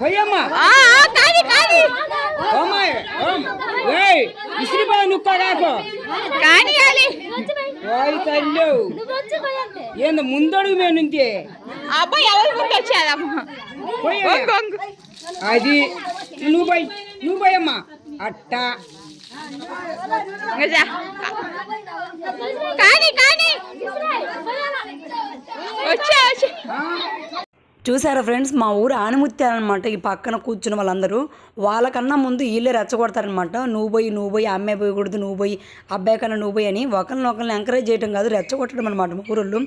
పోయమ్మా ఆ, ఆ, కాని కాని ఓమాయ్ ఓం ఏయ్ ఇసిరిపోయి నుక్కగాకు కానియాలి ఓయ్ తల్లు. ఏంది ముందడుగు మేము నుంచి? అబ్బాయి ఎవరి ముందు వచ్చాదమ్మా. అది నువ్వు పోయి నువ్వు పోయమ్మా అట్ట. కాని కాని. వచ్చా వచ్చా? చూసారా ఫ్రెండ్స్? మా ఊరు ఆనిముత్యాలన్నమాట ఈ పక్కన కూర్చున్న వాళ్ళందరూ వాళ్ళకన్నా ముందు వీళ్ళే రెచ్చగొడతారనమాట నువ్వు పోయి నువ్వు పోయి అమ్మాయి పోయకూడదు నువ్వు పోయి అబ్బాయి కన్నా నువ్వు పోయి అని ఒకరిని ఒకరిని ఎంకరేజ్ చేయడం కాదు రెచ్చగొట్టడం అనమాట మా ఊరోళ్ళు.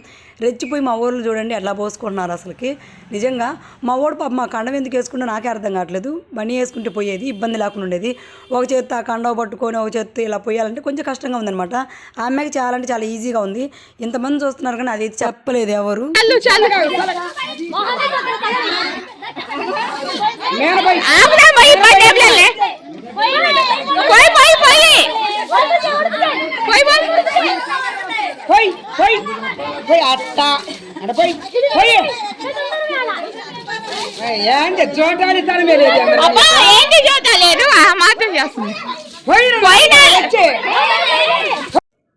రెచ్చిపోయి మా ఊర్లో చూడండి ఎట్లా పోసుకుంటున్నారు అసలుకి. నిజంగా మా ఊడు పాప మా కండం ఎందుకు వేసుకుంటే నాకే అర్థం కావట్లేదు. బనీ వేసుకుంటే పోయేది ఇబ్బంది లేకుండా ఉండేది. ఒక చేత్తో ఆ కండవ పట్టుకొని ఒక చేత్తో ఇలా పోయాలంటే కొంచెం కష్టంగా ఉందనమాట ఆ అమ్మాయికి చాలా అంటే చాలా ఈజీగా ఉంది. ఇంతమంది చూస్తున్నారు కానీ అది చెప్పలేదు ఎవరు. ఆపుదా పోయి పోయి టేబుల్ పోయి పోయి పోయి. పోయి పోయి. పోయి పోయి. అత్త. అడ పోయి. పోయి. ఏంటి? చూడాలి తన ఏంటి చూడలేదు ఆ మాత్రం చేస్తుంది.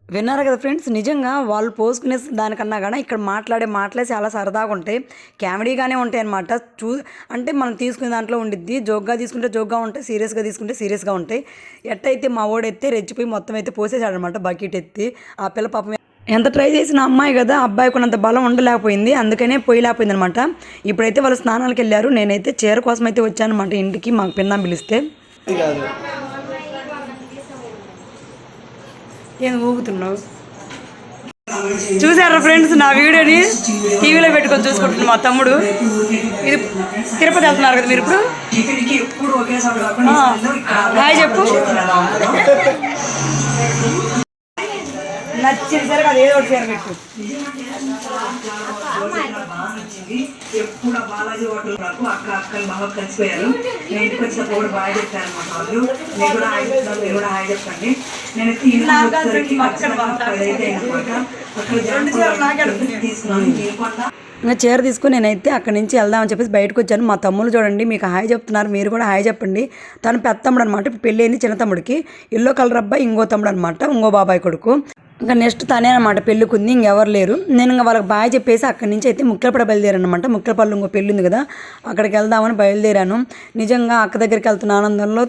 విన్నారు కదా ఫ్రెండ్స్? నిజంగా వాళ్ళు పోసుకునే దానికన్నా కానీ ఇక్కడ మాట్లాడే మాటలే చాలా సరదాగా ఉంటాయి. కామెడీగానే ఉంటాయి అనమాట చూ అంటే మనం తీసుకునే దాంట్లో ఉండిద్ది. జోక్గా తీసుకుంటే జోక్గా ఉంటాయి. సీరియస్గా తీసుకుంటే సీరియస్గా ఉంటాయి. ఎట్టయితే మా ఓడెత్తే రెచ్చిపోయి మొత్తం అయితే పోసేసాడు అనమాట బకెట్ ఎత్తి. ఆ పిల్ల పాపం ఎంత ట్రై చేసిన అమ్మాయి కదా అబ్బాయి కొన్నంత బలం ఉండలేకపోయింది. అందుకనే పోయలేకపోయింది అనమాట ఇప్పుడైతే వాళ్ళు స్నానాలకు వెళ్ళారు నేనైతే చీర కోసం అయితే వచ్చాను అనమాట ఇంటికి మాకు పిన్నా పిలిస్తే. ఏం ఊగుతున్నావు? చూసారా ఫ్రెండ్స్ నా వీడియోని? టీవీలో పెట్టుకొని చూసుకుంటున్నాను మా తమ్ముడు. ఇది తిరుపతి వెళ్తున్నారు కదా మీరు ఇప్పుడు? హాయ్ చెప్పు. నచ్చింది సరే అది ఏదో ఒకటి చీర పెట్టు ఎప్పుడు ఆ బాలాజీ హోటల్ నాకు అక్క అక్కలు బాగా కలిసిపోయారు నేను ఇంటికి వచ్చినప్పుడు కూడా బాగా చెప్పారు అనమాట వాళ్ళు నేను కూడా హాయ్ చెప్తాను మీరు కూడా హాయ్ చెప్పండి నేను ఇంట్లో వచ్చేసరికి పదైతే అనమాట అక్కడ జాగ్రత్తగా తీసుకున్నాను మీరు ఇంకా చీర తీసుకుని నేనైతే అక్కడి నుంచి వెళ్దామని చెప్పేసి బయటకు వచ్చాను. మా తమ్ముళ్ళు చూడండి మీకు హాయ్ చెప్తున్నారు. మీరు కూడా హాయ్ చెప్పండి. తను పెద్ద తమ్ముడు అనమాట ఇప్పుడు పెళ్ళి అయింది చిన్న తమ్ముడికి. ఎల్లో కలర్ అబ్బాయి ఇంకో తమ్ముడు అనమాట ఇంకో బాబాయ్ కొడుకు. ఇంకా నెక్స్ట్ తనే అనమాట పెళ్ళికుంది ఇంకెవరు లేరు. నేను ఇంకా వాళ్ళకి బాయ్ చెప్పేసి అక్కడి నుంచి అయితే ముక్కలపడ బయలుదేరానమాట ముక్కలపల్లి ఇంకో పెళ్ళి ఉంది కదా అక్కడికి వెళ్దామని బయలుదేరాను. నిజంగా అక్క దగ్గరికి వెళ్తున్న ఆనందంలో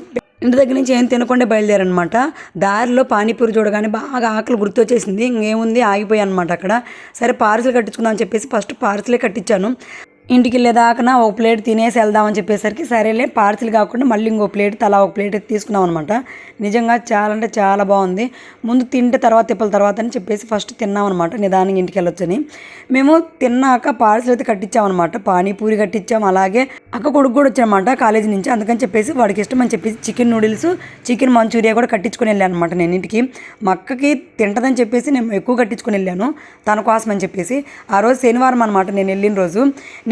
ఇంటి దగ్గర నుంచి ఏం తినకుండా బయలుదేరనమాట దారిలో పానీపూరి చూడగానే బాగా ఆకలి గుర్తొచ్చేసింది. ఇంకేముంది ఆగిపోయాను అనమాట అక్కడ. సరే పార్సిల్ కట్టించుకుందామని చెప్పేసి ఫస్ట్ పార్సిలే కట్టించాను. ఇంటికి వెళ్ళేదాకా ఒక ప్లేట్ తినేసి వెళ్దామని చెప్పేసరికి సరేలే పార్సిల్ కాకుండా మళ్ళీ ఇంకో ప్లేట్ తలా ఒక ప్లేట్ తీసుకున్నాం అనమాట నిజంగా చాలా అంటే చాలా బాగుంది. ముందు తింటే తర్వాత తిప్పల తర్వాత అని చెప్పేసి ఫస్ట్ తిన్నాం అనమాట నిదానంగా ఇంటికి వెళ్ళొచ్చని మేము తిన్నాక పార్సిల్ అయితే కట్టించామన్నమాట పానీపూరి కట్టించాం అలాగే అక్క కొడుకు కూడా వచ్చానమాట కాలేజీ నుంచి అందుకని చెప్పేసి వాడికి ఇష్టం అని చెప్పేసి చికెన్ నూడిల్స్ చికెన్ మంచూరియా కూడా కట్టించుకొని వెళ్ళాను అనమాట నేను ఇంటికి. మా అక్కకి తింటదని చెప్పేసి నేను ఎక్కువ కట్టించుకొని వెళ్ళాను తన కోసం అని చెప్పేసి. ఆ రోజు శనివారం అనమాట నేను వెళ్ళిన రోజు.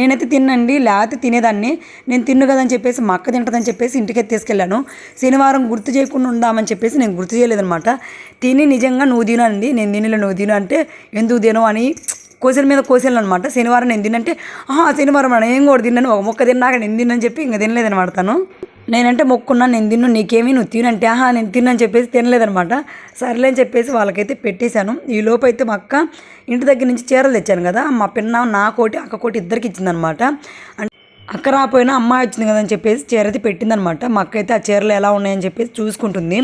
నేనైతే తినండి లేకపోతే తినేదాన్ని. నేను తిన్ను కదని చెప్పేసి మా అక్క తింటదని చెప్పేసి ఇంటికి తీసుకెళ్ళాను. శనివారం గుర్తు చేయకుండా ఉందామని చెప్పేసి నేను గుర్తు చేయలేదనమాట తిని నిజంగా నువ్వు తిను అంది నేను తినలే నువ్వు తిను అంటే ఎందుకు తిను అని కోసల మీద కోసలు అనమాట శనివారం నేను తినంటే ఆహా శనివారం నేను ఏం కూడా తిన్నాను. ఒక మొక్క తిన్నాక నేను తిన్నని చెప్పి ఇంకా తినలేదనమాట తను. నేనంటే మొక్కున్నా నేను తిన్ను నీకేమి నువ్వు తినంటే ఆహా నేను తిన్నని చెప్పేసి తినలేదనమాట. సర్లే అని చెప్పేసి వాళ్ళకైతే పెట్టేశాను. ఈ లోపు అయితే మా అక్క ఇంటి దగ్గర నుంచి చీరలు తెచ్చాను కదా మా పిన్న నా కోటి అక్క కోటి ఇద్దరికి ఇచ్చిందనమాట. అంటే అక్క రాపోయినా అమ్మాయి వచ్చింది కదా అని చెప్పేసి చీర అయితే పెట్టిందనమాట. మా అక్క అయితే ఆ చీరలు ఎలా ఉన్నాయని చెప్పేసి చూసుకుంటుంది.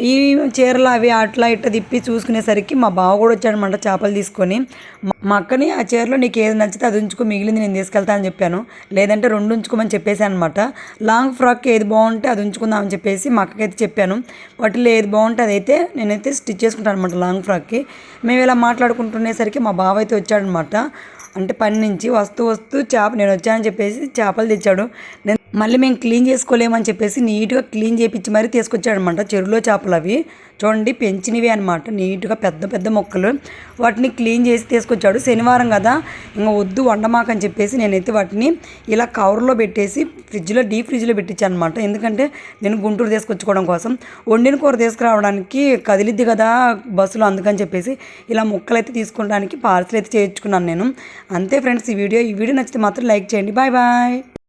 ఈ చీరలు అవి అట్లా ఇట్లా తిప్పి చూసుకునేసరికి మా బావ కూడా వచ్చాడనమాట చేపలు తీసుకొని. మా- అక్కని ఆ చీరలో నీకు ఏది నచ్చితే అది ఉంచుకో మిగిలింది నేను తీసుకెళ్తానని చెప్పాను. లేదంటే రెండు ఉంచుకోమని చెప్పేసాను అనమాట లాంగ్ ఫ్రాక్ ఏది బాగుంటే అది ఉంచుకుందామని చెప్పేసి మా అక్కకైతే చెప్పాను. వాటిలో ఏది బాగుంటే అదైతే నేనైతే స్టిచ్ చేసుకుంటాను అనమాట లాంగ్ ఫ్రాక్కి. మేము ఇలా మాట్లాడుకుంటునేసరికి మా బావ అయితే వచ్చాడనమాట అంటే పని నుంచి వస్తూ వస్తూ చేప నేను వచ్చానని చెప్పేసి చేపలు తెచ్చాడు. నేను మళ్ళీ మేము క్లీన్ చేసుకోలేమని చెప్పేసి నీట్గా క్లీన్ చేపించి మరీ తీసుకొచ్చాడనమాట. చెరువులో చేపలు అవి. చూడండి పెంచినవి అనమాట నీట్గా పెద్ద పెద్ద మొక్కలు. వాటిని క్లీన్ చేసి తీసుకొచ్చాడు. శనివారం కదా. ఇంకా వద్దు వండమాకని చెప్పేసి నేనైతే వాటిని ఇలా కవర్లో పెట్టేసి ఫ్రిడ్జ్లో డీప్ ఫ్రిడ్జ్లో పెట్టించాను అనమాట ఎందుకంటే నేను గుంటూరు తీసుకొచ్చుకోవడం కోసం. వండిన కూర తీసుకురావడానికి కదిలిద్ది కదా బస్సులో అందుకని చెప్పేసి ఇలా ముక్కలు అయితే తీసుకోవడానికి పార్సల్ అయితే చేయించుకున్నాను నేను. అంతే ఫ్రెండ్స్ ఈ వీడియో ఈ వీడియో నచ్చితే మాత్రం లైక్ చేయండి. Bye bye.